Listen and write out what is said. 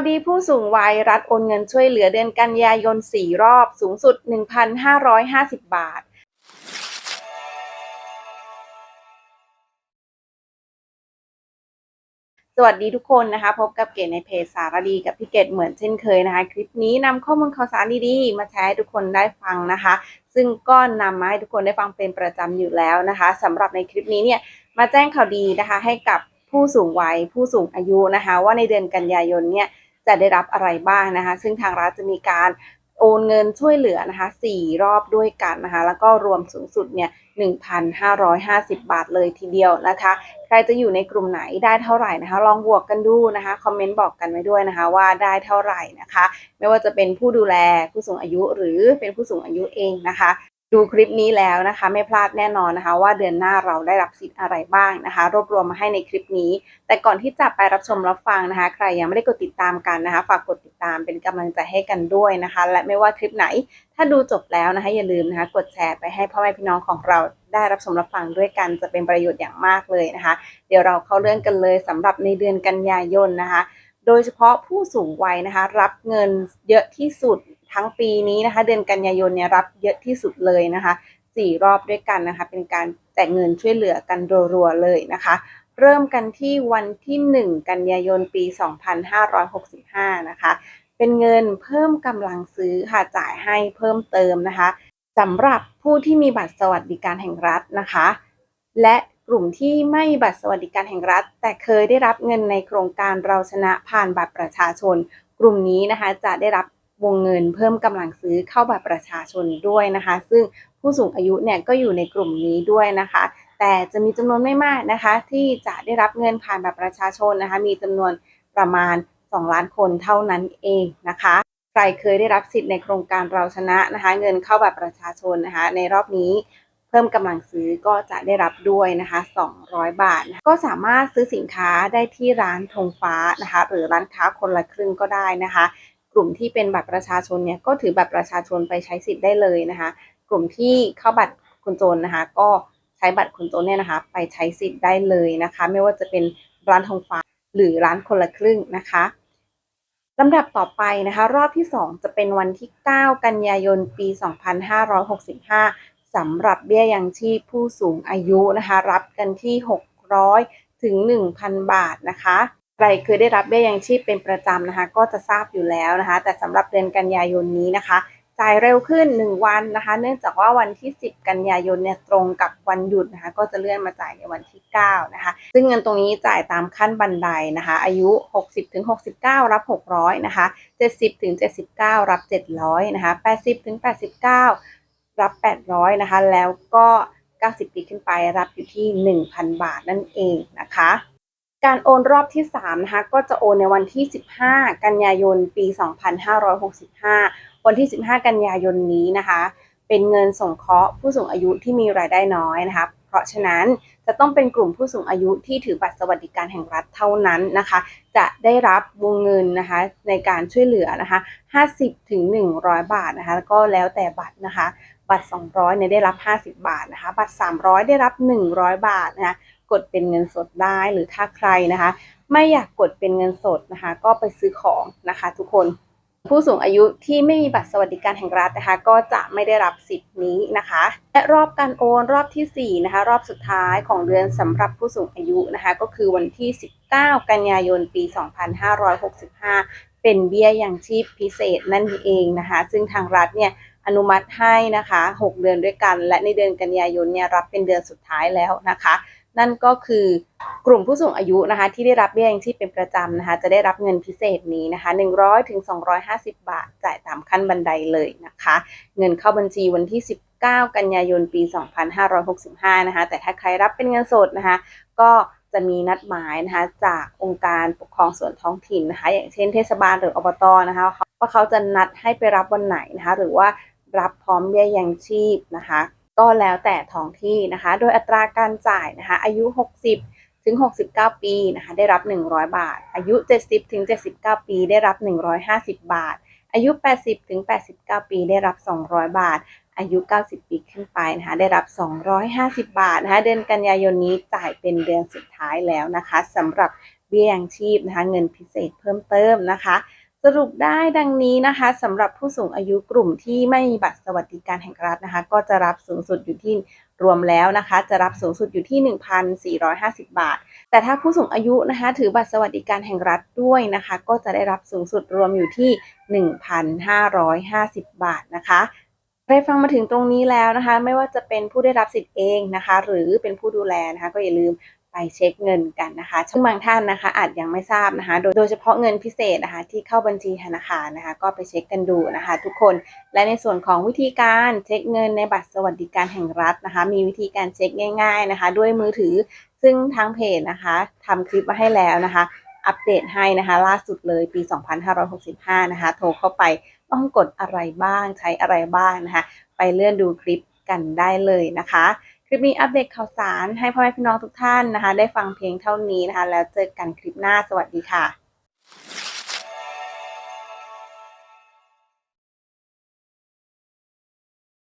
วดีผู้สูงวัยรัฐโอนเงินช่วยเหลือเดือนกันยายน 4 รอบสูงสุด 1,550 บาทสวัสดีทุกคนนะคะ พบกับเกดในเพจสารดีกับพี่เกดเหมือนเช่นเคยนะคะ คลิปนี้นำข้อมูลข่าวสารดีๆ มาแชร์ให้ทุกคนได้ฟังนะคะ ซึ่งก็นำมาให้ทุกคนได้ฟังเป็นประจำอยู่แล้วนะคะสำหรับในคลิปนี้เนี่ยมาแจ้งข่าวดีนะคะ ให้กับผู้สูงวัยผู้สูงอายุนะคะ ว่าในเดือนกันยายนเนี่ย จะได้รับอะไรบ้างนะคะ ซึ่งทางรัฐจะมีการโอนเงินช่วยเหลือนะคะ4รอบด้วยกันนะคะ แล้วก็รวมสูงสุดเนี่ย1,550 บาทเลยทีเดียวนะคะ ใครจะอยู่ในกลุ่มไหนได้เท่าไหร่นะคะ ลองบวกกันดูนะคะ คอมเมนต์บอกกันไว้ด้วยนะคะ ว่าได้เท่าไหร่นะคะ ไม่ว่าจะเป็นผู้ดูแลผู้สูงอายุหรือเป็นผู้สูงอายุเองนะคะ ดูคลิปนี้แล้วนะคะ ไม่พลาดแน่นอนนะคะ ว่าเดือนหน้าเราได้รับสิทธิ์อะไรบ้างนะคะ รวบรวมมาให้ในคลิปนี้ แต่ก่อนที่จะไปรับชมรับฟังนะคะ ใครยังไม่ได้กดติดตามกันนะคะ ฝากกดติดตามเป็นกำลังใจให้กันด้วยนะคะ และไม่ว่าคลิปไหน ถ้าดูจบแล้วนะคะ อย่าลืมนะคะ กดแชร์ไปให้พ่อแม่พี่น้องของเราได้รับชมรับฟังด้วยกันจะเป็นประโยชน์อย่างมากเลยนะคะ เดี๋ยวเราเข้าเรื่องกันเลยสำหรับในเดือนกันยายนนะคะ โดยเฉพาะผู้สูงวัยนะคะ รับเงินเยอะที่สุด ทั้งปีนี้นะคะ เดือนกันยายนเนี่ยรับเยอะที่สุดเลยนะคะสี่รอบด้วยกันนะคะ เป็นการแจกเงินช่วยเหลือกันรัวๆเลยนะคะ เริ่มกันที่วันที่ 1 กันยายนปี 2565 นะคะ เป็นเงินเพิ่มกำลังซื้อค่ะจ่ายให้เพิ่มเติมนะคะสำหรับผู้ที่มีบัตรสวัสดิการแห่งรัฐนะคะ และกลุ่มที่ไม่บัตรสวัสดิการแห่งรัฐ แต่เคยได้รับเงินในโครงการเราชนะผ่านบัตรประชาชน กลุ่มนี้นะคะจะได้รับ วงเงินเพิ่มกำลังซื้อเข้าบัตรประชาชนด้วยนะคะ ซึ่งผู้สูงอายุเนี่ยก็อยู่ในกลุ่มนี้ด้วยนะคะ แต่จะมีจำนวนไม่มากนะคะ ที่จะได้รับเงินผ่านบัตรประชาชนนะคะ มีจำนวนประมาณ 2 ล้านคนเท่านั้นเองนะคะใครเคยได้รับสิทธิ์ในโครงการเราชนะนะคะ เงินเข้าบัตรประชาชนนะคะ ในรอบนี้เพิ่มกำลังซื้อก็จะได้รับด้วยนะคะ 200 บาท ก็สามารถซื้อสินค้าได้ที่ร้านธงฟ้านะคะ หรือร้านค้าคนละครึ่งก็ได้นะคะ กลุ่มที่เป็นบัตรประชาชนเนี่ยก็ถือบัตรประชาชนไปใช้สิทธิ์ได้เลยนะคะ กลุ่มที่เข้าบัตรคนจนนะคะ ก็ใช้บัตรคนจนเนี่ยนะคะ ไปใช้สิทธิ์ได้เลยนะคะ ไม่ว่าจะเป็นร้านทองฟ้าหรือร้านคนละครึ่งนะคะลำดับต่อไปนะคะ รอบที่ 2 จะเป็นวันที่ 9 กันยายน ปี 2565สำหรับเบี้ยยังชีพผู้สูงอายุนะคะ รับกันที่ 600 ถึง 1,000 บาทนะคะ ใครเคยได้รับเบี้ยยังชีพเป็นประจำนะคะ ก็จะทราบอยู่แล้วนะคะ แต่สำหรับเดือนกันยายนนี้นะคะ จ่ายเร็วขึ้น 1 วันนะคะ เนื่องจากว่าวันที่ 10 กันยายนเนี่ยตรงกับวันหยุดนะคะ ก็จะเลื่อนมาจ่ายในวันที่ 9 นะคะ ซึ่งเงินตรงนี้จ่ายตามขั้นบันไดนะคะ อายุ 60ถึง69 รับ 600 นะคะ 70ถึง79 รับ 700 นะคะ 80ถึง89 รับ 800 นะคะ แล้วก็ 90 ปีขึ้นไปรับอยู่ที่ 1,000 บาทนั่นเองนะคะ การโอนรอบที่3นะคะก็จะโอนในวันที่ 15 กันยายน ปี 2565 วันที่ 15 กันยายนนี้นะคะ เป็นเงินสงเคราะห์ผู้สูงอายุที่มีรายได้น้อยนะคะ เพราะฉะนั้นจะต้องเป็นกลุ่มผู้สูงอายุที่ถือบัตรสวัสดิการแห่งรัฐเท่านั้นนะคะ จะได้รับวงเงินนะคะในการช่วยเหลือนะคะ 50 ถึง 100 บาทนะคะแล้วก็แล้วแต่บัตรนะคะ บัตร 200เนี่ยได้รับ 50 บาทนะคะ บัตร 300 ได้รับ 100 บาทนะคะ กดเป็นเงินสดได้หรือถ้าใครนะคะ ไม่อยากกดเป็นเงินสดนะคะ ก็ไปซื้อของนะคะ ทุกคนผู้สูงอายุที่ไม่มีบัตรสวัสดิการแห่งรัฐนะคะ ก็จะไม่ได้รับสิทธิ์นี้นะคะ และรอบการโอนรอบที่4นะคะรอบสุดท้ายของเดือนสำหรับผู้สูงอายุนะคะ ก็คือวันที่ 19 กันยายนปี 2565 เป็นเบี้ยยังชีพพิเศษนั่นเองนะคะ ซึ่งทางรัฐเนี่ยอนุมัติให้นะคะ 6 เดือนด้วยกัน และในเดือนกันยายนเนี่ยรับเป็นเดือนสุดท้ายแล้วนะคะ นั่นก็คือกลุ่มผู้สูงอายุนะคะ ที่ได้รับเบี้ยยังชีพเป็นประจำนะคะ จะได้รับเงินพิเศษนี้นะคะ100ถึง250 บาท จ่ายตามขั้นบันไดเลยนะคะ เงินเข้าบัญชีวันที่ 19 กันยายนปี 2565 นะคะ แต่ถ้าใครรับเป็นเงินสดนะคะ ก็จะมีนัดหมายนะคะจากองค์การปกครองส่วนท้องถิ่นนะคะ อย่างเช่นเทศบาลหรืออบตนะคะว่าเขาจะนัดให้ไปรับวันไหนนะคะ หรือว่ารับพร้อมเบี้ยยังชีพนะคะ ก็แล้วแต่ท้องที่นะคะ โดยอัตราการจ่ายนะคะ อายุ 60 ถึง 69 ปีนะคะ ได้รับ 100 บาท อายุ 70 ถึง 79 ปี ได้รับ 150 บาท อายุ 80 ถึง 89 ปี ได้รับ 200 บาท อายุ 90 ปีขึ้นไปนะคะ ได้รับ 250 บาทนะคะ เดือนกันยายนนี้จ่ายเป็นเดือนสุดท้ายแล้วนะคะสำหรับเบี้ยยังชีพนะคะ เงินพิเศษเพิ่มเติมนะคะ สรุปได้ดังนี้นะคะสำหรับผู้สูงอายุกลุ่มที่ไม่มีบัตรสวัสดิการแห่งรัฐนะคะ ก็จะรับสูงสุดอยู่ที่รวมแล้วนะคะ จะรับสูงสุดอยู่ที่ 1,450 บาท แต่ถ้าผู้สูงอายุนะคะ ถือบัตรสวัสดิการแห่งรัฐด้วยนะคะ ก็จะได้รับสูงสุดรวมอยู่ที่ 1,550 บาทนะคะได้ฟังมาถึงตรงนี้แล้วนะคะ ไม่ว่าจะเป็นผู้ได้รับสิทธิ์เองนะคะ หรือเป็นผู้ดูแลนะคะ ก็อย่าลืม ไปเช็คเงินกันนะคะซึ่งบางท่านนะคะ อาจยังไม่ทราบนะคะ โดยโดยเฉพาะเงินพิเศษนะคะ ที่เข้าบัญชีธนาคารนะคะ ก็ไปเช็คกันดูนะคะ ทุกคนและในส่วนของวิธีการเช็คเงินในบัตรสวัสดิการแห่งรัฐนะคะ มีวิธีการเช็คง่าย ๆนะคะ ด้วยมือถือ ซึ่งทางเพจนะคะทำคลิปมาให้แล้วนะคะอัปเดตให้นะคะ ล่าสุดเลยปี 2565 นะคะ โทรเข้าไปต้องกดอะไรบ้างใช้อะไรบ้างนะคะ ไปเลื่อนดูคลิปกันได้เลยนะคะ คลิปนี้อัปเดตข่าวสารให้พ่อแม่พี่น้องทุกท่านนะคะ ได้ฟังเพลงเท่านี้นะคะ แล้วเจอกันคลิปหน้าสวัสดีค่ะ